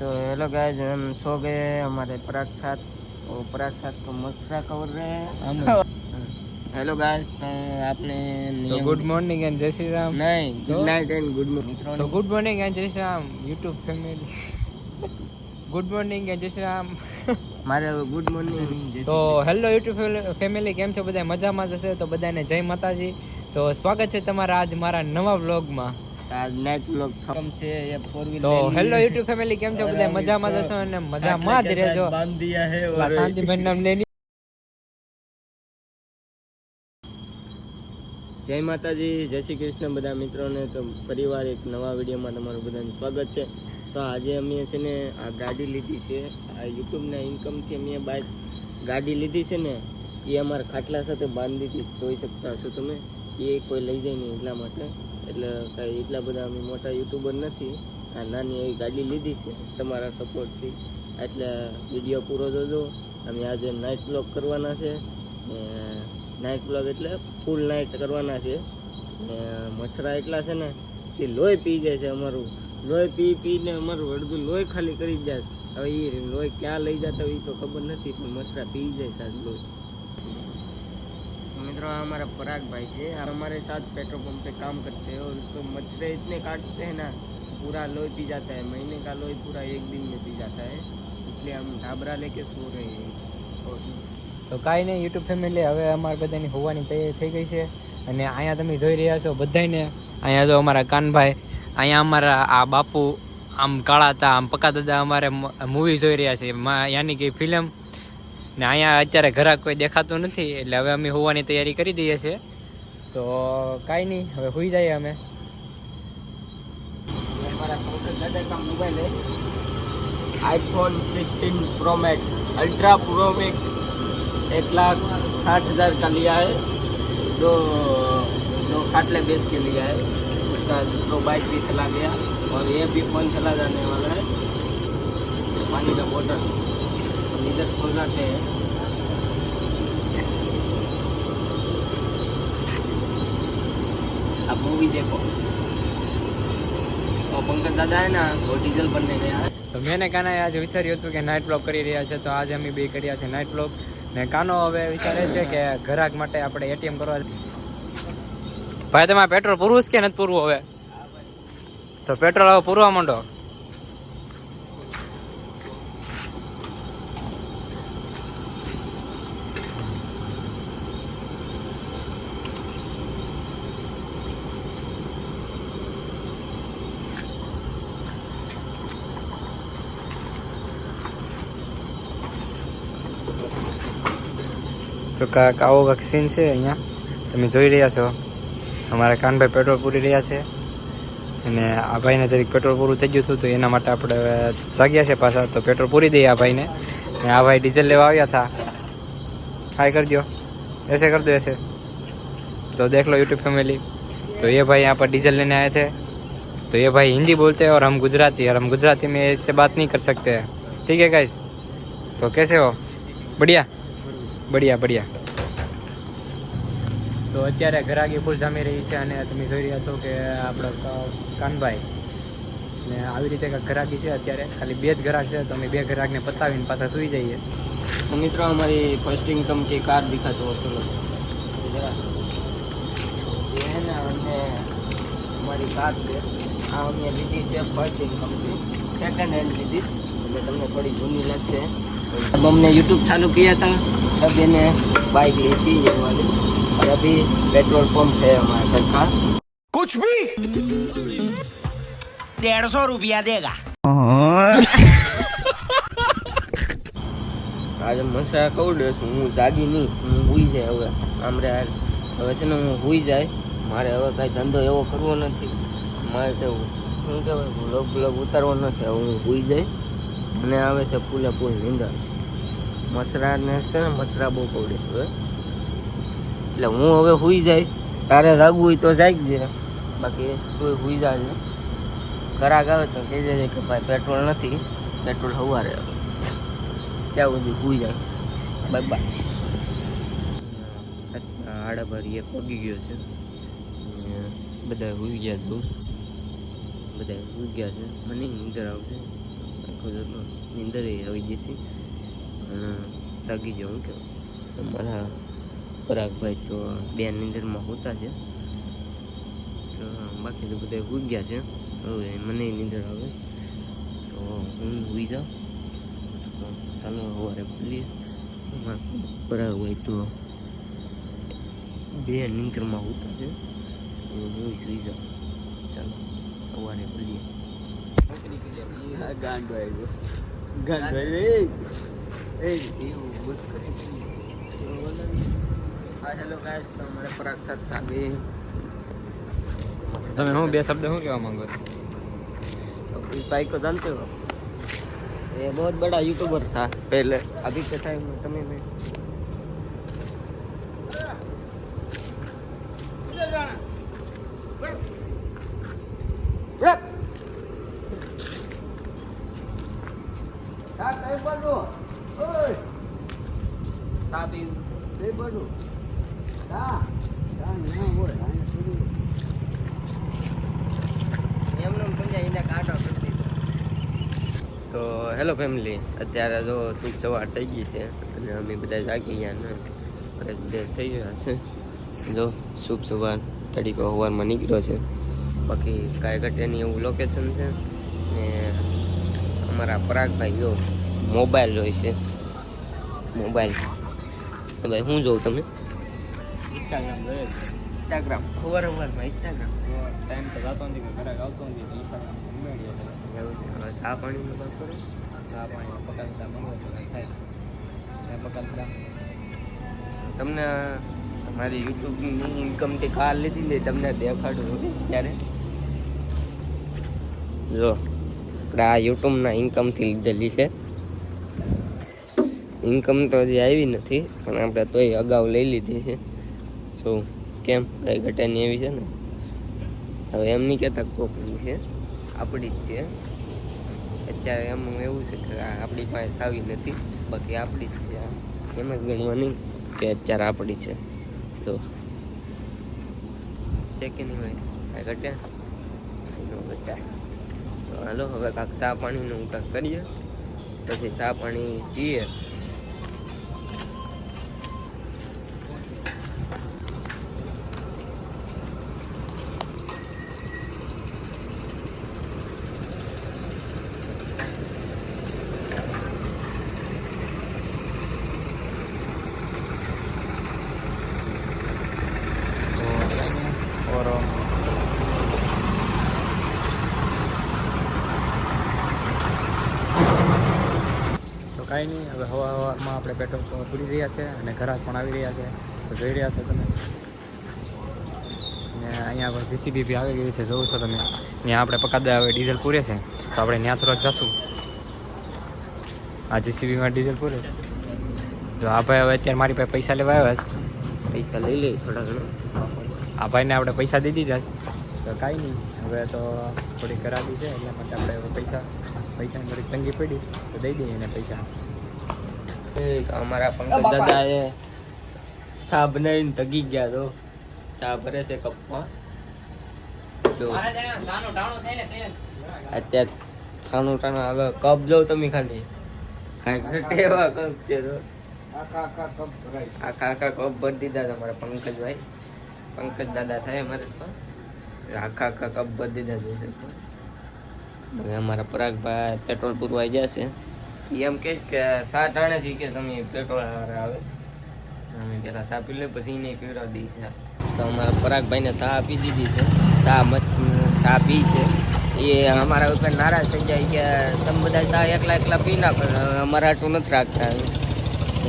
तो hello guys हम सो गए हैं हमारे पराग साथ वो पराग साथ को मसरा कर रहे हैं हेलो गाइस तो आपने તો नियम- good morning and Jai Shri Ram नहीं तो? गुड नाइट एंड गुड मित्रों તો good morning and Jai Shri Ram YouTube family good morning and Jai Shri Ram મારે ગુડ મોર્નિંગ તો હેલો યુટ્યુબ ફેમિલી કેમ છો બધા મજામાં જ હશે તો બધાને જય માતાજી તો સ્વાગત છે તમારા આજ મારા નવા વ્લોગમાં જય માતાજી જય શ્રી કૃષ્ણ બધા મિત્રોને. તો પરિવાર એક નવા વીડિયો માં તમારું બધાનું સ્વાગત છે. તો આજે અમે છે ને આ ગાડી લીધી છે. આ યુટ્યુબ ના ઇન્કમથી અમે બાઇક ગાડી લીધી છે ને એ અમારા ખાટલા સાથે બાંધી જોઈ શકતા છો તમે. એ કોઈ લઈ જાય નહીં એટલા માટે. એટલે કાંઈ એટલા બધા અમે મોટા યુટ્યુબર નથી. આ નાની એવી ગાડી લીધી છે તમારા સપોર્ટથી એટલે વીડિયો પૂરો જોજો. અમે આજે નાઇટ બ્લોગ કરવાના છે. નાઇટ બ્લોગ એટલે ફૂલ નાઇટ કરવાના છે. મચ્છરા એટલા છે ને કે લોહી પી જાય છે અમારું. લોહી પી પીને અમારું અડધું લોહી ખાલી કરી જાય. હવે એ લોહી ક્યાં લઈ જતા હોય તો ખબર નથી, પણ મચ્છરા પી જાય સાહેબ લોહી. मित्रों हमारा पराग भाई से हमारे साथ पेट्रोल पंप पे काम करते हैं और उसको मच्छरे इतने काटते हैं ना पूरा लोही पी जाता है महीने का लोही पूरा एक दिन में पी जाता है इसलिए हम ढाबरा लेके सो रहे हैं और તો કાંઈ નહીં યુટ્યુબ ફેમિલી હવે અમારે બધાની હોવાની તૈયારી થઈ ગઈ છે અને અહીંયા તમે જોઈ રહ્યા છો બધાને અહીંયા જો અમારા કાનભાઈ અહીંયા અમારા આ બાપુ આમ કાળા હતા આમ પકા દાદા અમારે મૂવી જોઈ રહ્યા છે મા- યાની કે ફિલ્મ ને અહીંયા અત્યારે ઘરાક કોઈ દેખાતું નથી એટલે હવે અમે હોવાની તૈયારી કરી દઈએ છીએ તો કાંઈ નહીં હવે હોઈ જઈએ અમે ये हमारा पंकज दादा का मोबाइल है iPhone 16 pro max ultra pro max एक लाख साठ हजार का लिया है दो दो खाटले बेच के लिया है उसका दो बाइक भी चला गया और ये भी फोन चला जाने वाला है ये पानी का बोतल हम इधर सो जाते हैं आप मूवी देखो और पंकज दादा है ना वो डीजल बनने गया है તો મેં ને કાનાએ આજે વિચાર્યું હતું કે નાઇટ બ્લોગ કરી રહ્યા છે તો આજે અમે બે કર્યા છે નાઇટ બ્લોગ ને કાનો હવે વિચારે છે કે ઘરાક માટે આપણે એટીએમ કરવા ભાઈ તમારે પેટ્રોલ પૂરવું છે કે નથી પૂરવું હવે તો પેટ્રોલ હવે પૂરવા માંડો તો કાંઈક આવો કાંઈક સીન છે અહીંયા તમે જોઈ રહ્યા છો અમારા કાનભાઈ પેટ્રોલ પૂરી રહ્યા છે અને આ ભાઈને જરીક પેટ્રોલ પૂરું થઈ ગયું હતું તો એના માટે આપણે હવે જાગ્યા છે પાછા તો પેટ્રોલ પૂરી દઈએ આ ભાઈને ને આ ભાઈ ડીઝલ લેવા આવ્યા હતા હાય કરજો ऐसे कर दो ऐसे तो देख लो यूट्यूब फैमिली तो ये भाई यहाँ पर डीजल लेने आए थे तो ये भाई हिंदी बोलते हैं और हम गुजराती और हम गुजराती में इससे बात नहीं कर सकते हैं ठीक है गाइस तो कैसे हो बढ़िया बढ़िया बढ़िया તો અત્યારે ઘરાગી ફૂલ જામી રહી છે અને તમે જોઈ રહ્યા છો કે આપણો કાનભાઈ ને આવી રીતે ઘરાકી છે અત્યારે. ખાલી બે જ ઘરાક છે, તો અમે બે ઘરાકને પતાવીને પાછા સૂઈ જઈએ. મિત્રો, અમારી ફર્સ્ટ ઇન્કમ કે કાર દેખાતો હશે અમારી કાર છે. આ અમે લીધી છે ફર્સ્ટ ઇન્કમથી સેકન્ડ હેન્ડ લીધી. એટલે તમને થોડી જૂની લાગશે. અમને યુટ્યુબ ચાલુ કર્યા હતા. તબ એને બાઇક લીધી એવાની और अभी पेट्रोल पंप है हमारे घर का कुछ भी डेढ़ सौ रुपया देगा આજે મસા કહું દઈશ હું જાગી નહીં હું હુઈ જાય હવે આમ રે હાલ. હવે છે ને હું હુઈ જાય મારે હવે કાંઈ ધંધો એવો કરવો નથી મારે તો શું કહેવાય બ્લોગ બ્લોગ ઉતારવો નથી હવે હું હુઈ જાય મને આવે છે ફૂલે ફૂલ નીંદર મસરાને છે ને મસરા બહુ કવડીશ હવે એટલે હું હવે સુઈ જાય. તારે જાગવું હોય તો જાગજે. બાકી તું સુઈ જાય. ઘરાક આવે તો કહી દેજે કે ભાઈ પેટ્રોલ નથી પેટ્રોલ સવારે ત્યાં સુધી સુઈ જાય. Bye bye. આડા ભરી એક પગી ગયો છે. બધા સુઈ ગયા છું બધા સુઈ ગયા છે. મને નીંદર આવશે. આખો જતો નીંદર આવી ગઈ હતી. અને જાગી હું કેવું અમારા પરાગભાઈ તો બે નિંદરમાં હોતા છે. તો બાકી તો બધા હોઈ ગયા છે. હવે મને નિંદર આવે. તો હું હોઈ જાઉં. ચાલો સવારે બોલીએ પરાગભાઈ તો બે નિંદરમાં હોતા છે. હું હું સુઈ જાઉં. ચાલો સવારે બોલીએ ગાંડો આવ્યો ગાંડો એ એવું બસ કરે હા હેલો ગાઈસ તો અમારે પરાગ સાથ થાકી તમે હું બે શબ્દ શું કહેવા માંગો છો इस भाई को जानते हो ये बहुत बड़ा यूट्यूबर था पहले अभी के टाइम में समय में એમને એમ સમજાય એને કાંટો કરી દીધો તો હેલો ફેમિલી, અત્યારે જો શુભ સવાર થઈ ગઈ છે અને અમે બધા જાગી ગયા ને. બ્રેશ થઈ ગયા છે. જો શુભ સવાર, તડીકો સવારમાં નીકળ્યો છે. બાકી કાયગટેની એવું લોકેશન છે ને અમારા પરાગભાઈ જો મોબાઈલ જોઈ છે. મોબાઈલ ભાઈ શું જોઉં તમે? ઇન્સ્ટાગ્રામ જોઈએ ઇન્સ્ટાગ્રામ ખબર ખબરમાં ઇન્સ્ટાગ્રામ ટાઈમ તો જતો નથી કે ઘરે આવતો નથી ઇન્સ્ટાગ્રામ મેળવીએ એવું છે. હવે ચા પાણીનું કામ કરો ચા પાણી પકાવતા મંગો થાય પકાવતા તમને મારી યુટ્યુબની ઇન્કમથી કાર લીધી ને તમને દેખાડું ત્યારે જો આપણે આ યુટ્યુબના ઇન્કમથી લીધેલી છે ઇન્કમ તો હજી આવી નથી પણ આપણે તોય અગાઉ લઈ લીધી છે જો કેમ? કઈ ઘટાની એવી છે ને? હવે એમ નહીં કહેતા કોકની છે, આપણી જ છે. અત્યારે એમ એવું છે કે આપણી પાસે સાવી નથી, બાકી આપણી જ છે. એમ જ ગણવાની કે અત્યારે આપણી છે. તો છે કે નહીં હોય કાંઈ ઘટે? એનો ઘટાય તો હાલો, હવે કાંક ચા પાણીનું કાંક કરીએ. પછી ચા પાણી પીએ ઓર તો કાંઈ નહીં. હવે હવા હવામાં આપણે પેટ્રોલ પંપ પૂરી રહ્યા છે અને ઘરાક પણ આવી રહ્યા છે. તો જોઈ રહ્યા છો તમે. ને અહીંયા આગળ જીસીબી બી આવી ગયું છે. જોઉં છો તમે? ત્યાં આપણે પકાદા હવે ડીઝલ પૂરે છે. તો આપણે ત્યાં થોડાક જશું. આ જીસીબીમાં ડીઝલ પૂરે જો આ ભાઈ હવે અત્યારે મારી પાસે પૈસા લેવા આવ્યા છે. પૈસા લઈ લઈએ થોડા ઘણા. આ ભાઈને આપણે પૈસા દઈ દીધા છે. તો કાંઈ નહીં. હવે તો થોડી કરાવી છે એટલા માટે આપણે હવે પૈસા થોડીક તંગી પડી તો દઈ દઈએ એને પૈસા. અમારા પંકજ દાદા એ ચા બનાવીને તગી ગયા તો ચા ભરે છે કપમાં. તો અત્યારે છાનું ટાણું આવે કપ જોઉં તમે ખાલી. કાંઈ ટેવા કપ છે તો. આખા આખા કપ ભરી દીધા તમારા પંકજભાઈ. પંકજ દાદા થાય અમારે તો. આખા આખા કપ ભરી દીધા જોઈશે હવે અમારા પરાગભાઈ પેટ્રોલ પૂરવાઈ જશે એમ કહીશ કે સા ટાણે છે કે તમે પેટ્રોલ હારે આવે. અમે પેલા સા પી લે પછી એને પીવડાવી દઈ છે. તો અમારા પરાગભાઈને સા આપી દીધી છે. સા મસ્ત સા પી છે. એ અમારા ઉપર નારાજ થઈ જાય કે તમે બધા સા એકલા એકલા પી ના અમારા આટલું નથી રાખતા.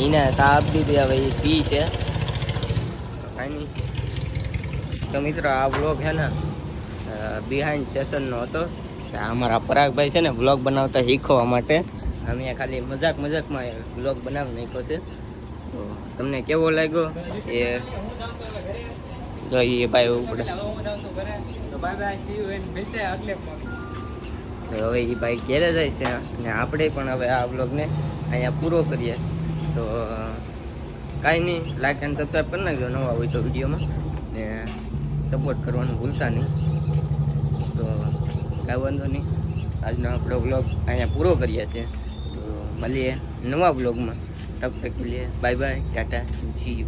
એને સા આપી દીધી હવે એ પી છે. કાંઈ તો મિત્રો આ બ્લોગ છે ને બિહાઇન્ડ સેશનનો હતો. અમારા પરાગભાઈ છે ને બ્લોગ બનાવતા શીખવા માટે. અમે ખાલી મજાક મજાકમાં બ્લોગ બનાવી નાખ્યો છે. તો તમને કેવો લાગ્યો? એ જો એ ભાઈ ઉપડે. હવે એ ભાઈ ઘેરે જાય છે અને આપણે પણ હવે આ બ્લોગને અહીંયા પૂરો કરીએ. તો કાંઈ નહીં લાઈક એન્ડ સબસ્ક્રાઈબ કરી નાખજો નવા હોય તો વિડીયોમાં. ને સપોર્ટ કરવાનું ભૂલતા નહીં. કાંઈ વાંધો નહીં. આજનો આપણો બ્લોગ અહીંયા પૂરો કરીએ છીએ. તો મળીએ નવા બ્લોગમાં તબ તક કે લીએ બાય બાય. ટાટા. જી. યુ